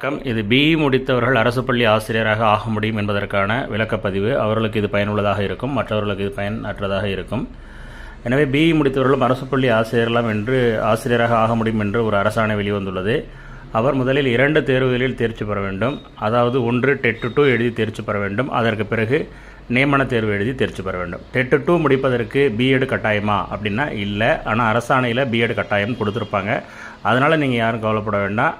வணக்கம். இது பிஇ முடித்தவர்கள் அரசு பள்ளி ஆசிரியராக ஆக முடியும் என்பதற்கான விளக்கப்பதிவு. அவர்களுக்கு இது பயனுள்ளதாக இருக்கும். மற்றவர்களுக்கு இது பயனற்றதாக இருக்கும். எனவே பிஇ முடித்தவர்களும் அரசு பள்ளி ஆசிரியர்களாம் என்று ஆசிரியராக ஆக முடியும் என்று ஒரு அரசாணை வெளிவந்துள்ளது. அவர் முதலில் இரண்டு தேர்வுகளில் தேர்ச்சி பெற வேண்டும். அதாவது ஒன்று டெட்டு டூ எழுதி தேர்ச்சி பெற வேண்டும். அதற்கு பிறகு நியமன தேர்வு எழுதி தேர்ச்சி பெற வேண்டும். டெட்டு டூ முடிப்பதற்கு பிஎட் கட்டாயமா அப்படின்னா இல்லை. ஆனால் அரசாணையில் பிஎட் கட்டாயம் கொடுத்துருப்பாங்க. அதனால் நீங்கள் யாரும் கவலைப்பட வேண்டாம்.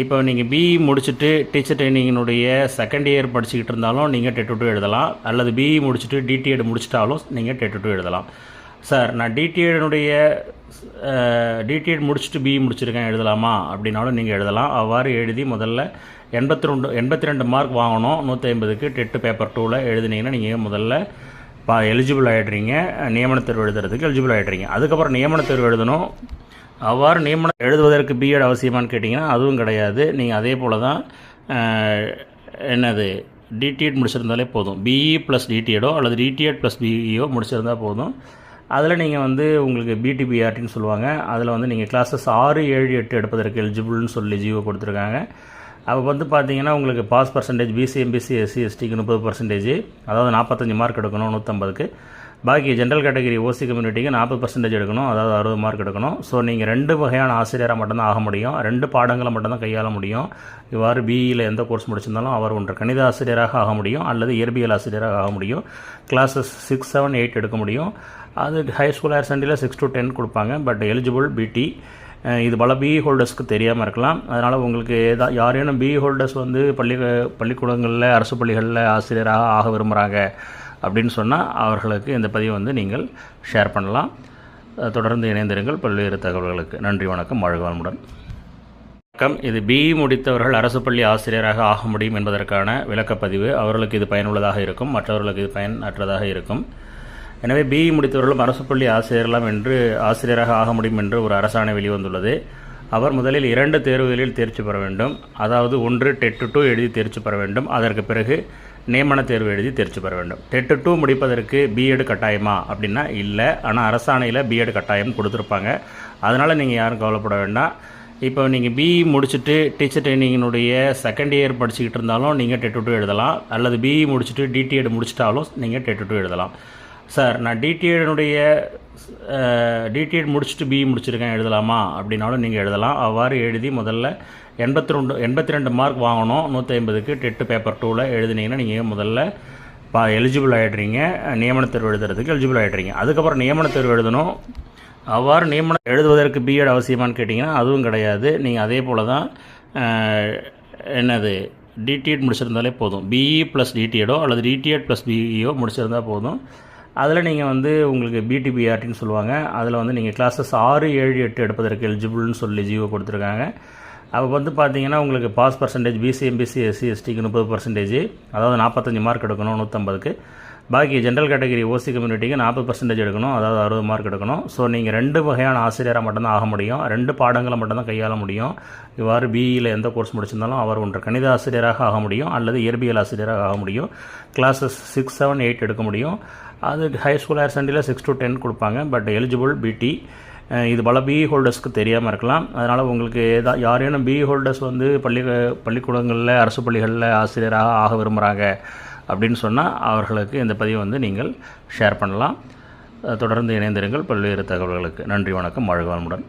இப்போ நீங்கள் பிஇ முடிச்சுட்டு டீச்சர் ட்ரைனிங்கினுடைய செகண்ட் இயர் படிச்சுக்கிட்டு இருந்தாலும் நீங்கள் டெட்டு டூ எழுதலாம். அல்லது பிஇ முடிச்சுட்டு டிடிஎட் முடிச்சிட்டாலும் நீங்கள் டெட்டு டூ எழுதலாம். சார் நான் டிடிஎடனுடைய டிடிஎட் முடிச்சுட்டு பிஇ முடிச்சிருக்கேன் எழுதலாமா? அப்படின்னாலும் நீங்கள் எழுதலாம். அவ்வாறு எழுதி முதல்ல எண்பத்தி ரெண்டு எண்பத்தி ரெண்டு மார்க் வாங்கணும். நூற்றி ஐம்பதுக்கு டெட்டு பேப்பர் டூவில் எழுதுனீங்கன்னா நீங்கள் முதல்ல பா எலிஜிபிள் ஆகிடுறீங்க நியமன தேர்வு எழுதுறதுக்கு எலிஜிபிள் ஆகிடுறீங்க அதுக்கப்புறம் நியமன தேர்வு எழுதணும். அவ்வாறு நியமனம் எழுதுவதற்கு பிஎட் அவசியமானு கேட்டிங்கன்னா அதுவும் கிடையாது. நீங்கள் அதே போல் தான் என்னது டிடிஎட் முடிச்சிருந்தாலே போதும். பிஇ ப்ளஸ் டிடிஎடோ அல்லது டிடிஎட் ப்ளஸ் பிஇஓ முடிச்சிருந்தால் போதும். அதில் நீங்கள் வந்து உங்களுக்கு பிடிபிஆர்டின்னு சொல்லுவாங்க. அதில் வந்து நீங்கள் கிளாஸஸ் ஆறு ஏழு எட்டு எடுப்பதற்கு எலிஜிபிள்னு சொல்லி ஜியோ கொடுத்துருக்காங்க. அப்போ வந்து பார்த்தீங்கன்னா உங்களுக்கு பாஸ் பர்சன்டேஜ் பிசிஎம்பிசி எஸ்சி எஸ்டிக்கு முப்பது பர்சன்டேஜ் அதாவது நாற்பத்தஞ்சு மார்க் எடுக்கணும் நூற்றம்பதுக்கு பாக்கி ஜென்ரல் கேட்டகரி ஓசி கம்யூனிட்டிக்கு நாற்பது பர்சன்டேஜ் எடுக்கணும் அதாவது அறுபது மார்க் எடுக்கணும். ஸோ நீங்கள் ரெண்டு வகையான ஆசிரியராக மட்டும்தான் ஆக முடியும். ரெண்டு பாடங்களை மட்டும்தான் கையாள முடியும். இவ்வாறு பிஇயில் எந்த கோர்ஸ் முடிச்சிருந்தாலும் அவர் ஒன்று கணித ஆசிரியராக ஆக முடியும் அல்லது இயற்பியல் ஆசிரியராக ஆக முடியும். கிளாஸஸ் சிக்ஸ் செவன் எயிட் எடுக்க முடியும். அது ஹை ஸ்கூல் ஹையர் செகண்டரியில் சிக்ஸ் டு டென் கொடுப்பாங்க பட் எலிஜிபிள் பிடி இது பல பிஇ ஹோல்டர்ஸ்க்கு தெரியாமல் இருக்கலாம். அதனால் உங்களுக்கு ஏதா யாரேனும் பிஇ ஹோல்டர்ஸ் வந்து பள்ளி பள்ளிக்கூடங்களில் அரசு பள்ளிகளில் ஆசிரியராக ஆக விரும்புகிறாங்க அப்படின்னு சொன்னால் அவர்களுக்கு இந்த பதிவை வந்து நீங்கள் ஷேர் பண்ணலாம். தொடர்ந்து இணைந்திருங்கள் பல்வேறு தகவல்களுக்கு. நன்றி வணக்கம் வாழ்க வளமுடன். வணக்கம். இது பிஇ முடித்தவர்கள் அரசு பள்ளி ஆசிரியராக ஆக முடியும் என்பதற்கான விளக்கப்பதிவு. அவர்களுக்கு இது பயனுள்ளதாக இருக்கும். மற்றவர்களுக்கு இது பயனற்றதாக இருக்கும். எனவே பிஇ முடித்தவர்களும் அரசு பள்ளி ஆசிரியர்லாம் என்று ஆசிரியராக ஆக முடியும் என்று ஒரு அரசாணை வெளிவந்துள்ளது. அவர் முதலில் இரண்டு தேர்வுகளில் தேர்ச்சி பெற வேண்டும். அதாவது ஒன்று டெட்டு டூ எழுதி தேர்ச்சி பெற வேண்டும். அதற்கு பிறகு நியமன தேர்வு எழுதி தேர்ச்சி பெற வேண்டும். டெட்டு டூ முடிப்பதற்கு பிஎட் கட்டாயமா? அப்படின்னா இல்லை. ஆனால் அரசாணையில் பிஎட் கட்டாயம் கொடுத்துருப்பாங்க. அதனால் நீங்கள் யாரும் கவலைப்பட வேண்டாம். இப்போ நீங்கள் பிஇ முடிச்சுட்டு டீச்சர் ட்ரைனிங்கினுடைய செகண்ட் இயர் படிச்சுக்கிட்டு இருந்தாலும் நீங்கள் டெட்டு டூ எழுதலாம். அல்லது பிஇ முடிச்சுட்டு டிடிஎட் முடிச்சிட்டாலும் நீங்கள் டெட்டு டூ எழுதலாம். சார் நான் டிடிஎனுடைய டிடிஎட் முடிச்சுட்டு பிஇ முடிச்சிருக்கேன் எழுதலாமா? அப்படின்னாலும் நீங்கள் எழுதலாம். அவ்வாறு எழுதி முதல்ல எண்பத்தி ரெண்டு எண்பத்தி ரெண்டு மார்க் வாங்கணும். நூற்றி ஐம்பதுக்கு டெட்டு பேப்பர் டூவில் எழுதுனீங்கன்னா நீங்கள் முதல்ல பா எலிஜிபிள் ஆகிடுறீங்க நியமன தேர்வு எழுதுறதுக்கு எலிஜிபிள் ஆகிடுறீங்க அதுக்கப்புறம் நியமன தேர்வு எழுதணும். அவ்வாறு நியமனம் எழுதுவதற்கு பிஎட் அவசியமானு கேட்டிங்கன்னா அதுவும் கிடையாது. நீங்கள் அதே போல் தான் என்னது டிடிஎட் முடிச்சிருந்தாலே போதும். பிஇ ப்ளஸ் டிடிஎடோ அல்லது டிடிஎட் ப்ளஸ் பிஇஓ முடிச்சிருந்தால் போதும். அதில் நீங்கள் வந்து உங்களுக்கு பிடிபிஆர்டின்னு சொல்லுவாங்க. அதில் வந்து நீங்கள் கிளாஸஸ் ஆறு ஏழு எட்டு எடுப்பதற்கு எலிஜிபிள்னு சொல்லி ஜியோ கொடுத்துருக்காங்க. அப்போ வந்து பார்த்தீங்கன்னா உங்களுக்கு பாஸ் பர்சன்டேஜ் பிசிஎம்பிசி எஸ்சி எஸ்டிக்கு முப்பது பர்சன்டேஜ் அதாவது நாற்பத்தஞ்சு மார்க் எடுக்கணும் நூற்றம்பதுக்கு பாக்கி ஜென்ரல் கேட்டகரி ஓசி கம்யூனிட்டிக்கு நாற்பது பர்சன்டேஜ் எடுக்கணும் அதாவது அறுபது மார்க் எடுக்கணும். ஸோ நீங்கள் ரெண்டு வகையான ஆசிரியராக மட்டும்தான் ஆக முடியும். ரெண்டு பாடங்களை மட்டும்தான் கையாள முடியும். இவ்வாறு பிஇயில் எந்த கோர்ஸ் முடிச்சிருந்தாலும் அவர் ஒன்று கணித ஆசிரியராக ஆக முடியும் அல்லது இயற்பியல் ஆசிரியராக ஆக முடியும். கிளாஸஸ் சிக்ஸ் செவன் எயிட் எடுக்க முடியும். அது ஹை ஸ்கூல் ஹையர் செகண்டரியில் சிக்ஸ் டு டென் கொடுப்பாங்க பட் எலிஜிபிள் பிடி இது பல பிஇ ஹோல்டர்ஸ்க்கு தெரியாமல் இருக்கலாம். அதனால் உங்களுக்கு ஏதா யாரேனும் பிஇ ஹோல்டர்ஸ் வந்து பள்ளி பள்ளிக்கூடங்களில் அரசு பள்ளிகளில் ஆசிரியராக ஆக விரும்புகிறாங்க அப்படின்னு சொன்னால் அவர்களுக்கு இந்த பதிவை வந்து நீங்கள் ஷேர் பண்ணலாம். தொடர்ந்து இணைந்திருங்கள். பல்வேறு தகவல்களுக்கு நன்றி வணக்கம். வாழ்க வளமுடன்.